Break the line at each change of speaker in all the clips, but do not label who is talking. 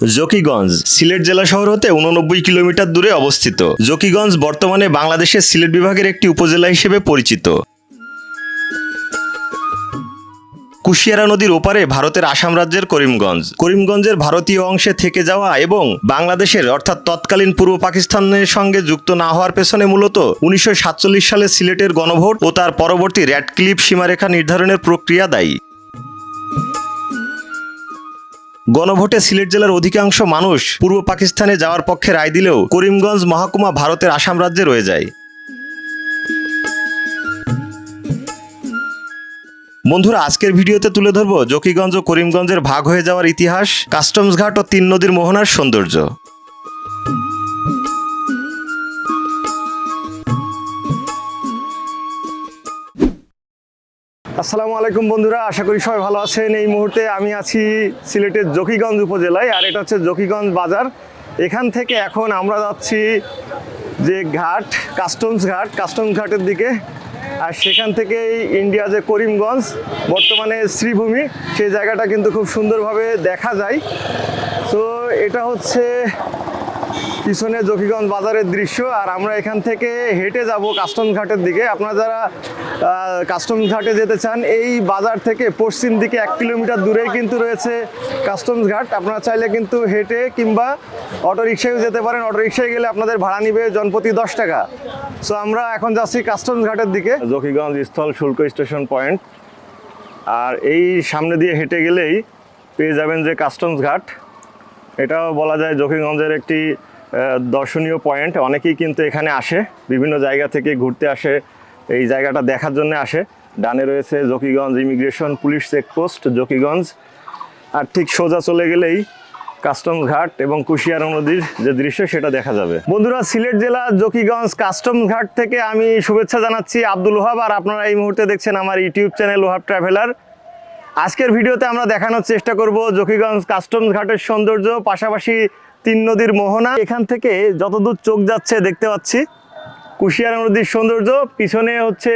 জকিগঞ্জ, সিলেট জেলা শহর হতে উননব্বই কিলোমিটার দূরে অবস্থিত। জকিগঞ্জ বর্তমানে বাংলাদেশের সিলেট বিভাগের একটি উপজেলা হিসেবে পরিচিত। কুশিয়ারা নদীর ওপারে ভারতের আসাম রাজ্যের করিমগঞ্জ। করিমগঞ্জের ভারতীয় অংশে থেকে যাওয়া এবং বাংলাদেশের অর্থাৎ তৎকালীন পূর্ব পাকিস্তানের সঙ্গে যুক্ত না হওয়ার পেছনে মূলত উনিশশো সাতচল্লিশ সালে সিলেটের গণভোট ও তার পরবর্তী র্যাডক্লিপ সীমারেখা নির্ধারণের প্রক্রিয়া দায়ী। গণভোটে সিলেট জেলার অধিকাংশ মানুষ পূর্ব পাকিস্তানে যাওয়ার পক্ষে রায় দিলেও করিমগঞ্জ মহকুমা ভারতের আসাম রাজ্যে রয়ে যায়। বন্ধুরা, আজকের ভিডিওতে তুলে ধরব জকিগঞ্জ ও করিমগঞ্জের ভাগ হয়ে যাওয়ার ইতিহাস, কাস্টমস ঘাট ও তিন নদীর মোহনার সৌন্দর্য। আসসালামু আলাইকুম বন্ধুরা, আশা করি সবাই ভালো আছেন। এই মুহূর্তে আমি আছি সিলেটের জকিগঞ্জ উপজেলায়, আর এটা হচ্ছে জকিগঞ্জ বাজার। এখান থেকে এখন আমরা যাচ্ছি যে ঘাট, কাস্টমস ঘাট, কাস্টমস ঘাটের দিকে। আর সেখান থেকেই ইন্ডিয়া যে করিমগঞ্জ, বর্তমানে শ্রীভূমি, সেই জায়গাটা কিন্তু খুব সুন্দরভাবে দেখা যায়। তো এটা হচ্ছে পিছনে জকিগঞ্জ বাজারের দৃশ্য, আর আমরা এখান থেকে হেঁটে যাব কাস্টমস ঘাটের দিকে। আপনারা যারা কাস্টমস ঘাটে যেতে চান, এই বাজার থেকে পশ্চিম দিকে এক কিলোমিটার দূরেই কিন্তু রয়েছে কাস্টমস ঘাট। আপনারা চাইলে কিন্তু হেঁটে কিংবা অটো রিক্সায়ও যেতে পারেন। অটো রিক্সায় গেলে আপনাদের ভাড়া নিবে জনপ্রতি দশ টাকা। সো আমরা এখন যাচ্ছি কাস্টমস ঘাটের দিকে। জকিগঞ্জ স্থল শুল্ক স্টেশন পয়েন্ট। আর এই সামনে দিয়ে হেঁটে গেলেই পেয়ে যাবেন যে কাস্টমস ঘাট। এটাও বলা যায় জকিগঞ্জের একটি দর্শনীয় পয়েন্ট, অনেকেই কিন্তু এখানে আসে, বিভিন্ন জায়গা থেকে ঘুরতে আসে, এই জায়গাটা দেখার জন্য আসে। ডানে রয়েছে Zakiganj immigration police checkpost Zakiganj. আর ঠিক সোজা চলে গেলেই কাস্টমস ঘাট এবং কুশিয়ারা নদীর যে দৃশ্য, সেটা দেখা যাবে। বন্ধুরা, সিলেট জেলা জকিগঞ্জ কাস্টমস ঘাট থেকে আমি শুভেচ্ছা জানাচ্ছি আব্দুল ওহাব, আর আপনারা এই মুহূর্তে দেখছেন আমার ইউটিউব চ্যানেল ওহাব ট্রাভেলার। আজকের ভিডিওতে আমরা দেখানোর চেষ্টা করব জকিগঞ্জ কাস্টমস ঘাটের সৌন্দর্য, পাশাপাশি তিন নদীর মোহনা। এখান থেকে যতদূর চোখ যাচ্ছে দেখতে পাচ্ছি, কুশিয়ারা নদীর সৌন্দর্য। পিছনে হচ্ছে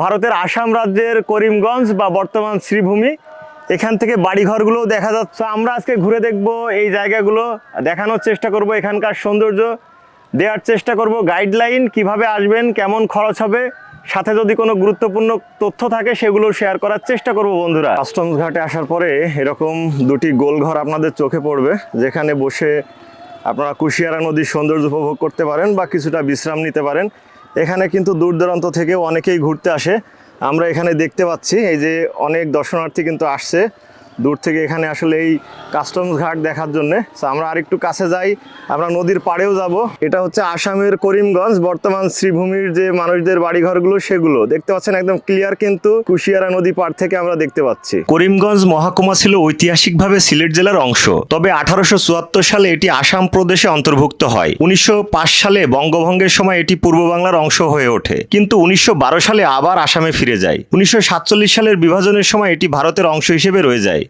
ভারতের আসাম রাজ্যের করিমগঞ্জ বা বর্তমান শ্রীভূমি। এখান থেকে বাড়িঘরগুলোও দেখা যাচ্ছে। আমরা আজকে ঘুরে দেখব এই জায়গাগুলো। দেখানোর চেষ্টা করব এখানকার সৌন্দর্য। দেওয়ার চেষ্টা করব গাইডলাইন কীভাবে আসবেন, কেমন খরচ হবে। সাথে যদি কোনো গুরুত্বপূর্ণ তথ্য থাকে, সেগুলো শেয়ার করার চেষ্টা করব বন্ধুরা। কাস্টমস ঘাটে আসার পরে এরকম দুটি গোলঘর আপনাদের চোখে পড়বে, যেখানে বসে আপনারা কুশিয়ারা নদীর সৌন্দর্য উপভোগ করতে পারেন বা কিছুটা বিশ্রাম নিতে পারেন। এখানে কিন্তু দূর দূরান্ত থেকে অনেকেই ঘুরতে আসে। আমরা এখানে দেখতে পাচ্ছি, এই যে অনেক দর্শনার্থী কিন্তু আসছে। দূর থেকে এখানে আসলে এই কাস্টমস ঘাট দেখার জন্য। আমরা আরেকটু কাছে যাই, আমরা নদীর পাড়েও যাব। এটা হচ্ছে আসামের করিমগঞ্জ, বর্তমান শ্রীভূমির যে মানুষদের বাড়িঘরগুলো সেগুলো। দেখতে পাচ্ছেন একদম ক্লিয়ার কিন্তু কুশিয়ারা নদী পাড় থেকে আমরা দেখতে পাচ্ছি। করিমগঞ্জ মহাকুমা ছিল ঐতিহাসিকভাবে সিলেট জেলার অংশ। তবে আঠারোশো চুয়াত্তর সালে এটি আসাম প্রদেশে অন্তর্ভুক্ত হয়। উনিশশো পাঁচ সালে বঙ্গভঙ্গের সময় এটি পূর্ব বাংলার অংশ হয়ে ওঠে। কিন্তু উনিশশো বারো সালে আবার আসামে ফিরে যায়। উনিশশো সাতচল্লিশ সালের বিভাজনের সময় এটি ভারতের অংশ হিসেবে রয়ে যায়।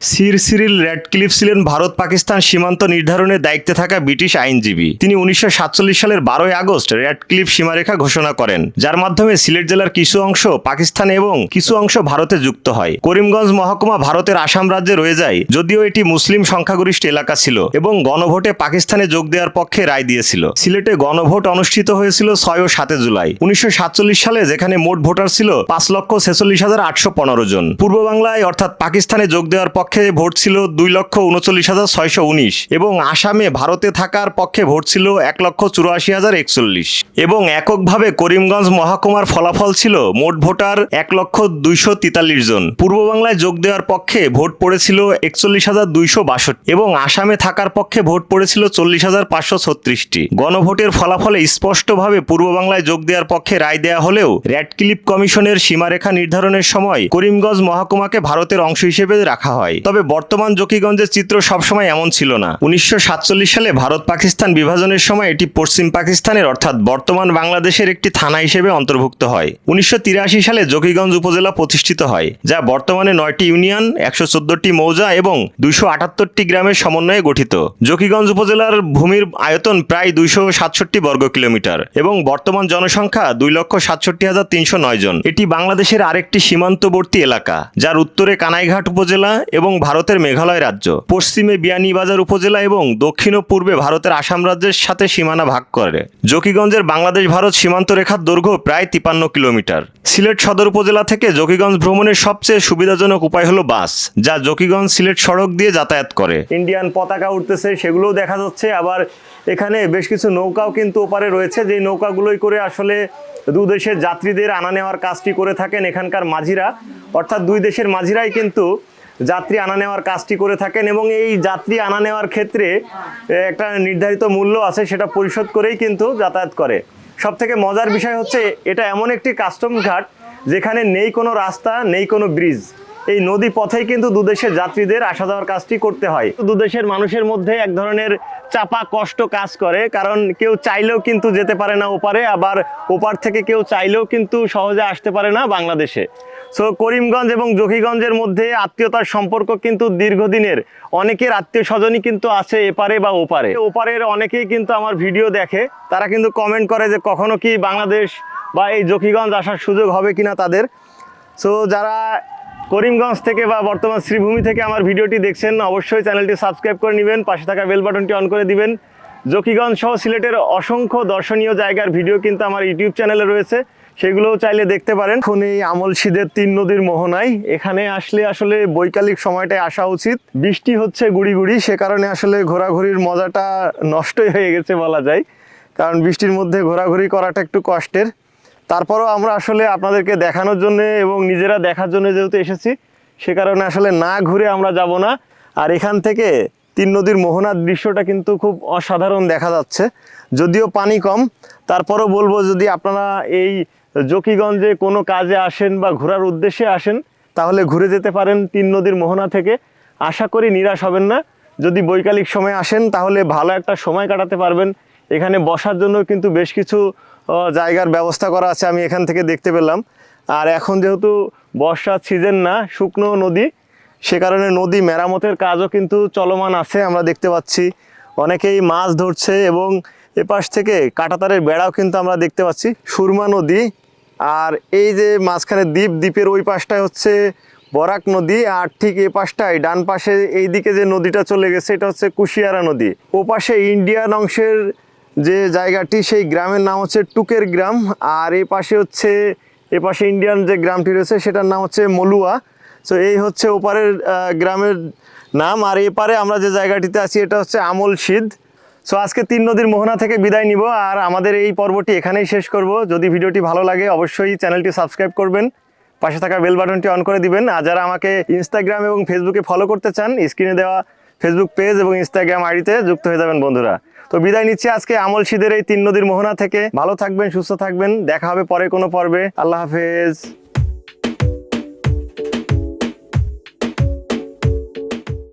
সির সিরিল র্যাডক্লিফ ছিলেন ভারত পাকিস্তান সীমান্ত নির্ধারণের দায়িত্বে থাকা ব্রিটিশ আইনজীবী। তিনি উনিশশো সাতচল্লিশ সালের বারোই আগস্ট র্যাডক্লিফ সীমারেখা ঘোষণা করেন, যার মাধ্যমে সিলেট জেলার কিছু অংশ পাকিস্তান এবং কিছু অংশ ভারতে যুক্ত হয়। করিমগঞ্জ মহকুমা ভারতের আসাম রাজ্যে রয়ে যায়, যদিও এটি মুসলিম সংখ্যাগরিষ্ঠ এলাকা ছিল এবং গণভোটে পাকিস্তানে যোগ দেওয়ার পক্ষে রায় দিয়েছিল। সিলেটে গণভোট অনুষ্ঠিত হয়েছিল ছয় ও সাতে জুলাই। উনিশশো সাতচল্লিশ সালে যেখানে মোট ভোটার ছিল পাঁচ লক্ষ ছেচল্লিশ হাজার আটশো পনেরো জন। পূর্ব বাংলায় অর্থাৎ পাকিস্তানে যোগ দেওয়ার পক্ষে ভোট ছিল দুই লক্ষ উনচল্লিশ হাজার ছয়শো উনিশ এবং আসামে ভারতে থাকার পক্ষে ভোট ছিল এক লক্ষ চুরাশি হাজার একচল্লিশ। এবং এককভাবে করিমগঞ্জ মহকুমার ফলাফল ছিল মোট ভোটার এক লক্ষ দুইশো তেতাল্লিশ জন। পূর্ব বাংলায় যোগ দেওয়ার পক্ষে ভোট পড়েছিল একচল্লিশ হাজার দুইশো বাষট্টি এবং আসামে থাকার পক্ষে ভোট পড়েছিল চল্লিশ হাজার পাঁচশো ছত্রিশটি। গণভোটের ফলাফলে স্পষ্টভাবে পূর্ব বাংলায় যোগ দেওয়ার পক্ষে রায় দেয়া হলেও র্যাডক্লিপ কমিশনের সীমারেখা নির্ধারণের সময় করিমগঞ্জ মহকুমাকে ভারতের অংশ হিসেবে রাখা হয়। তবে বর্তমান জকিগঞ্জের চিত্র সবসময় এমন ছিল না। উনিশশো সাতচল্লিশ সালে ভারত পাকিস্তান বিভাজনের সময় এটি পশ্চিম পাকিস্তানের অর্থাৎ বর্তমান বাংলাদেশের একটি থানা হিসেবে অন্তর্ভুক্ত হয়। উনিশশো তিরাশি সালে জকিগঞ্জ উপজেলা প্রতিষ্ঠিত হয়, যা বর্তমানে নয়টি ইউনিয়ন, একশো মৌজা এবং দুইশো আটাত্তরটি গ্রামের সমন্বয়ে গঠিত। জকিগঞ্জ উপজেলার ভূমির আয়তন প্রায় দুইশো সাতষট্টি বর্গ কিলোমিটার এবং বর্তমান জনসংখ্যা দুই লক্ষ সাতষট্টি হাজার তিনশো নয় জন। এটি বাংলাদেশের আরেকটি সীমান্তবর্তী এলাকা, যার উত্তরে কানাইঘাট উপজেলা এবং এবং ভারতের মেঘালয় রাজ্য। পশ্চিমে বিয়ানীবাজার উপজেলা এবং দক্ষিণ ও পূর্বে ভারতের আসাম রাজ্যের সাথে সীমানা ভাগ করে। জকিগঞ্জের বাংলাদেশ ভারত সীমান্ত রেখার দৈর্ঘ্য প্রায় তিপান্ন কিলোমিটার। সিলেট সদর উপজেলা থেকে জকিগঞ্জ ভ্রমণের সবচেয়ে সুবিধাজনক উপায় হলো বাস, যা জকিগঞ্জ সিলেট সড়ক দিয়ে যাতায়াত করে। ইন্ডিয়ান পতাকা উঠতেছে, সেগুলোও দেখা যাচ্ছে। আবার এখানে বেশ কিছু নৌকাও কিন্তু ওপারে রয়েছে যে নৌকাগুলোই করে আসলে দু দেশের যাত্রীদের আনা নেওয়ার কাজটি করে থাকেন এখানকার মাঝিরা। অর্থাৎ দুই দেশের মাঝিরাই কিন্তু যাত্রী আনা নেওয়ার কাজটি করে থাকেন এবং এই যাত্রী আনা নেওয়ার ক্ষেত্রে একটা নির্ধারিত মূল্য আছে, সেটা পরিশোধ করেই কিন্তু যাতায়াত করে। সব থেকে মজার বিষয় হচ্ছে, এটা এমন একটি কাস্টম ঘাট, যেখানে নেই কোনো রাস্তা, নেই কোনো ব্রিজ। এই নদী পথেই কিন্তু দুদেশের যাত্রীদের আসা যাওয়ার কাজটি করতে হয়। দুদেশের মানুষের মধ্যে এক ধরনের চাপা কষ্ট কাজ করে, কারণ কেউ চাইলেও কিন্তু যেতে পারে না ওপারে, আবার ওপার থেকে কেউ চাইলেও কিন্তু সহজে আসতে পারে না বাংলাদেশে। সো করিমগঞ্জ এবং জকিগঞ্জের মধ্যে আত্মীয়তার সম্পর্ক কিন্তু দীর্ঘদিনের। অনেকের আত্মীয় স্বজনই কিন্তু আছে এপারে বা ওপারে। ওপারের অনেকেই কিন্তু আমার ভিডিও দেখে। তারা কিন্তু কমেন্ট করে যে কখনো কি বাংলাদেশ বা এই জকিগঞ্জ আসার সুযোগ হবে কিনা তাদের। সো যারা করিমগঞ্জ থেকে বা বর্তমান শ্রীভূমি থেকে আমার ভিডিওটি দেখছেন, অবশ্যই চ্যানেলটি সাবস্ক্রাইব করে নেবেন। পাশে থাকা বেল বাটনটি অন করে দিবেন। জকিগঞ্জ সহ সিলেটের অসংখ্য দর্শনীয় জায়গার ভিডিও কিন্তু আমার ইউটিউব চ্যানেলে রয়েছে। সেগুলোও চাইলে দেখতে পারেন। এখন এই আমল শীদের তিন নদীর মোহনায়। এখানে আসলে আসলে বৈকালিক সময়টায় আসা উচিত। বৃষ্টি হচ্ছে গুড়ি গুড়ি সে কারণে আসলে ঘোরাঘুরির মজাটা নষ্টই হয়ে গেছে বলা যায়। কারণ বৃষ্টির মধ্যে ঘোরাঘুরি করাটা একটু কষ্টের। তারপরও আমরা আসলে আপনাদেরকে দেখানোর জন্য এবং নিজেরা দেখার জন্য যেহেতু এসেছি, সে কারণে আসলে না ঘুরে আমরা যাব না। আর এখান থেকে তিন নদীর মোহনার দৃশ্যটা কিন্তু খুব অসাধারণ দেখা যাচ্ছে। যদিও পানি কম, তারপরও বলব যদি আপনারা এই জকিগঞ্জে কোনো কাজে আসেন বা ঘোরার উদ্দেশ্যে আসেন, তাহলে ঘুরে যেতে পারেন তিন নদীর মোহনা থেকে। আশা করি নিরাশ হবেন না। যদি বৈকালিক সময় আসেন, তাহলে ভালো একটা সময় কাটাতে পারবেন। এখানে বসার জন্য কিন্তু বেশ কিছু জায়গার ব্যবস্থা করা আছে, আমি এখান থেকে দেখতে পেলাম। আর এখন যেহেতু বর্ষার সিজন না, শুকনো নদী, সে কারণে নদী মেরামতের কাজও কিন্তু চলমান আছে, আমরা দেখতে পাচ্ছি। অনেকেই মাছ ধরছে এবং এপাশ থেকে কাটাতারের বেড়াও কিন্তু আমরা দেখতে পাচ্ছি। সুরমা নদী আর এই যে মাঝখানে দ্বীপ, দ্বীপের ওই পাশটায় হচ্ছে বরাক নদী আর ঠিক এই পাশটায় ডান পাশে এই দিকে যে নদীটা চলে গেছে, এটা হচ্ছে কুশিয়ারা নদী। ও পাশে ইন্ডিয়ান অংশের যে জায়গাটি, সেই গ্রামের নাম হচ্ছে টুকের গ্রাম আর এই পাশে হচ্ছে, এ পাশে ইন্ডিয়ান যে গ্রামটি রয়েছে, সেটার নাম হচ্ছে মলুয়া। সো এই হচ্ছে ওপারের গ্রামের নাম আর এপারে আমরা যে জায়গাটিতে আছি, এটা হচ্ছে আমল শীদ। সো আজকে তিন নদীর মোহনা থেকে বিদায় নিব, আর আমাদের এই পর্বটি এখানেই শেষ করব। যদি ভিডিওটি ভালো লাগে, অবশ্যই চ্যানেলটি সাবস্ক্রাইব করবেন, পাশে থাকা বেল বাটনটি অন করে দিবেন, আর যারা আমাকে ইনস্টাগ্রাম এবং ফেসবুকে ফলো করতে চান স্ক্রিনে দেওয়া ফেসবুক পেজ এবং ইনস্টাগ্রাম আইডিতে যুক্ত হয়ে যাবেন, বন্ধুরা। তো বিদায় নিচ্ছি আজকে আমল শীদের এই তিন নদীর মোহনা থেকে। ভালো থাকবেন, সুস্থ থাকবেন, দেখা হবে পরে কোনো পর্বে। আল্লাহ হাফেজ।